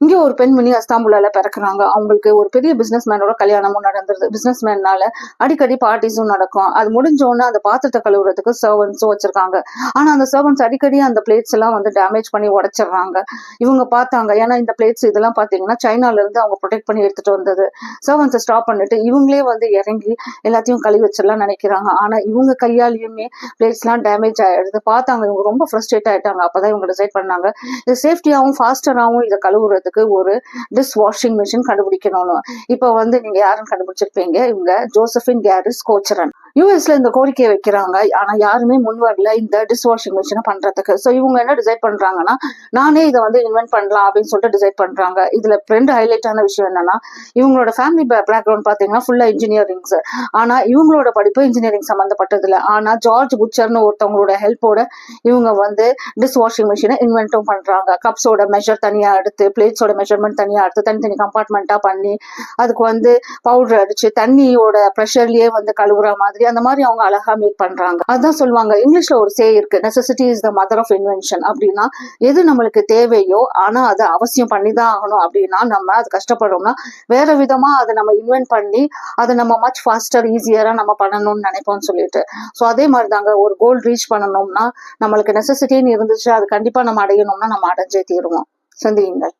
இங்க ஒரு பெண்மணி அஸ்தாம்புலால பிறக்குறாங்க. அவங்களுக்கு ஒரு பெரிய பிசினஸ் மேனோட கல்யாணமும் நடந்துருது. பிசினஸ் மேன்னால அடிக்கடி பார்ட்டிஸும் நடக்கும். அது முடிஞ்சோடனே அந்த பாத்திரத்தை கழுவுறதுக்கு சர்வன்ஸும் வச்சிருக்காங்க. ஆனா அந்த சர்வன்ஸ் அடிக்கடி அந்த பிளேட்ஸ் எல்லாம் வந்து டேமேஜ் பண்ணி உடைச்சிடுறாங்க. இவங்க பார்த்தாங்க. ஏன்னா இந்த பிளேட்ஸ் இதெல்லாம் பாத்தீங்கன்னா சைனால இருந்து அவங்க ப்ரொடெக்ட் பண்ணி எடுத்துட்டு வந்தது. சர்வன்ஸை ஸ்டாப் பண்ணிட்டு இவங்களே வந்து இறங்கி எல்லாத்தையும் கழுவி வச்சிடலாம் நினைக்கிறாங்க. ஆனா இவங்க கையாலயுமே பிளேட்ஸ் எல்லாம் டேமேஜ் ஆயிடுது. பார்த்தாங்க. இவங்க ரொம்ப ஃப்ரஸ்ட்ரேட் ஆயிட்டாங்க. அப்பதான் இவங்க டிசைட் பண்ணாங்க. இது சேஃப்டியாகவும் ஃபாஸ்டராகவும் இதை கழுவுறதுக்கு ஒரு டிஷ் வாஷிங் மிஷின் கண்டுபிடிக்கணும்னு. இப்போ வந்து நீங்க யாருன்னு கண்டுபிடிச்சிருப்பீங்க? இவங்க ஜோசபின் கேரிஸ் கோச்சரன். யூஎஸ்ல இந்த கோரிக்கையை வைக்கிறாங்க. ஆனா யாருமே முன் வரல. இந்த டிஷ் வாஷிங் மிஷினை பண்றதுக்கு. ஸோ இவங்க என்ன டிசைட் பண்றாங்கன்னா நானே இதை வந்து இன்வென்ட் பண்ணலாம் அப்படின்னு சொல்லிட்டு டிசைட் பண்றாங்க. இதுல ரெண்டு ஹைலைட்டான விஷயம் என்னன்னா இவங்களோட ஃபேமிலி பேக்ரவுண்ட் பாத்தீங்கன்னா ஃபுல்லா இன்ஜினியரிங்ஸ் ஆனா இவங்களோட படிப்பு இன்ஜினியரிங் சம்மந்தப்பட்டது இல்லை ஆனா ஜார்ஜ் புச்சர்னு ஒருத்தவங்களோட ஹெல்ப்போட இவங்க வந்து டிஷ் வாஷிங் மிஷினை இன்வென்ட்டும் பண்றாங்க. கப்ஸோட மெஷர் தனியா எடுத்து பிளேட்ஸோட மெஷர்மெண்ட் தனியா எடுத்து தனித்தனி கம்பார்ட்மெண்ட்டா பண்ணி அதுக்கு வந்து பவுடர் அடிச்சு தண்ணியோட ப்ரெஷர்லயே வந்து கழுவுற மாதிரி அந்த மாதிரி அவங்க அழகா மேக் பண்றாங்க. அதான் சொல்லுவாங்க இங்கிலீஷ்ல ஒரு சே இருக்கு. Necessity is the mother of invention அப்படின்னா எது நம்மளுக்கு தேவையோ ஆனா அதை அவசியம் பண்ணி தான் ஆகணும் அப்படின்னா நம்ம அது கஷ்டப்படுறோம்னா வேற விதமா அதை நம்ம இன்வென்ட் பண்ணி அதை நம்ம மச் ஃபாஸ்டர் ஈஸியரா நம்ம பண்ணணும்னு நினைப்போம்னு சொல்லிட்டு. ஸோ அதே மாதிரி தாங்க ஒரு கோல் ரீச் பண்ணணும்னா நம்மளுக்கு நெசசிட்டின்னு இருந்துச்சு அது கண்டிப்பா நம்ம அடையணும்னா நம்ம அடைஞ்சே தீருவோம். சந்தியுங்கள்